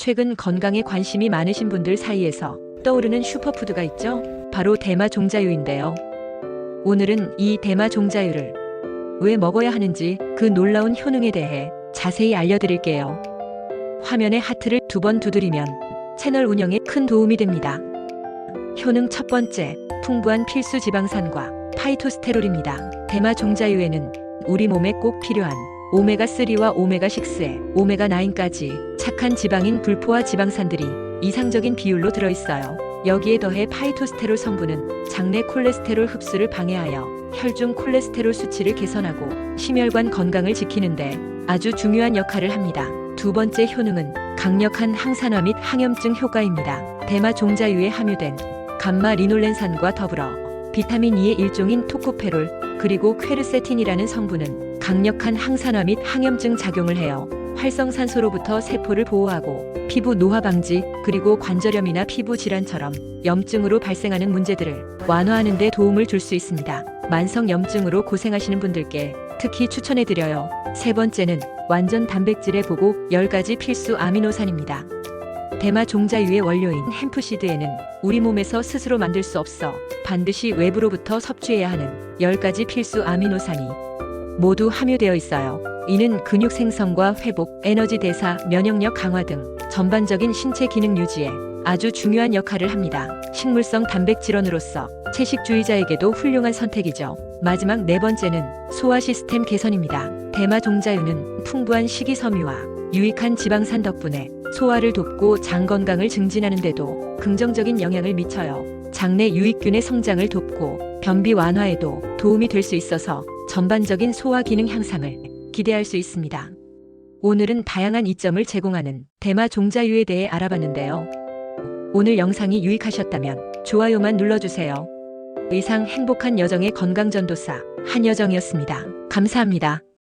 최근 건강에 관심이 많으신 분들 사이에서 떠오르는 슈퍼푸드가 있죠? 바로 대마 종자유인데요. 오늘은 이 대마 종자유를 왜 먹어야 하는지 그 놀라운 효능에 대해 자세히 알려드릴게요. 화면에 하트를 두 번 두드리면 채널 운영에 큰 도움이 됩니다. 효능 첫 번째, 풍부한 필수 지방산과 파이토스테롤입니다. 대마 종자유에는 우리 몸에 꼭 필요한 오메가3와 오메가6에 오메가9까지 착한 지방인 불포화 지방산들이 이상적인 비율로 들어있어요. 여기에 더해 파이토스테롤 성분은 장내 콜레스테롤 흡수를 방해하여 혈중 콜레스테롤 수치를 개선하고 심혈관 건강을 지키는데 아주 중요한 역할을 합니다. 두 번째 효능은 강력한 항산화 및 항염증 효과입니다. 대마 종자유에 함유된 감마 리놀렌산과 더불어 비타민 E의 일종인 토코페롤 그리고 퀘르세틴이라는 성분은 강력한 항산화 및 항염증 작용을 해요. 활성산소로부터 세포를 보호하고 피부 노화 방지 그리고 관절염이나 피부 질환처럼 염증으로 발생하는 문제들을 완화하는 데 도움을 줄 수 있습니다. 만성 염증으로 고생하시는 분들께 특히 추천해 드려요. 세 번째는 완전 단백질의 보고 10가지 필수 아미노산입니다. 대마 종자유의 원료인 햄프시드에는 우리 몸에서 스스로 만들 수 없어 반드시 외부로부터 섭취해야 하는 10가지 필수 아미노산이 모두 함유되어 있어요. 이는 근육 생성과 회복, 에너지 대사, 면역력 강화 등 전반적인 신체 기능 유지에 아주 중요한 역할을 합니다. 식물성 단백질원으로서 채식주의자에게도 훌륭한 선택이죠. 마지막 네 번째는 소화 시스템 개선입니다. 대마 종자유는 풍부한 식이섬유와 유익한 지방산 덕분에 소화를 돕고 장 건강을 증진하는 데도 긍정적인 영향을 미쳐요. 장내 유익균의 성장을 돕고 변비 완화에도 도움이 될 수 있어서 전반적인 소화 기능 향상을 기대할 수 있습니다. 오늘은 다양한 이점을 제공하는 대마 종자유에 대해 알아봤는데요. 오늘 영상이 유익하셨다면 좋아요만 눌러주세요. 이상 행복한 여정의 건강전도사 한여정이었습니다. 감사합니다.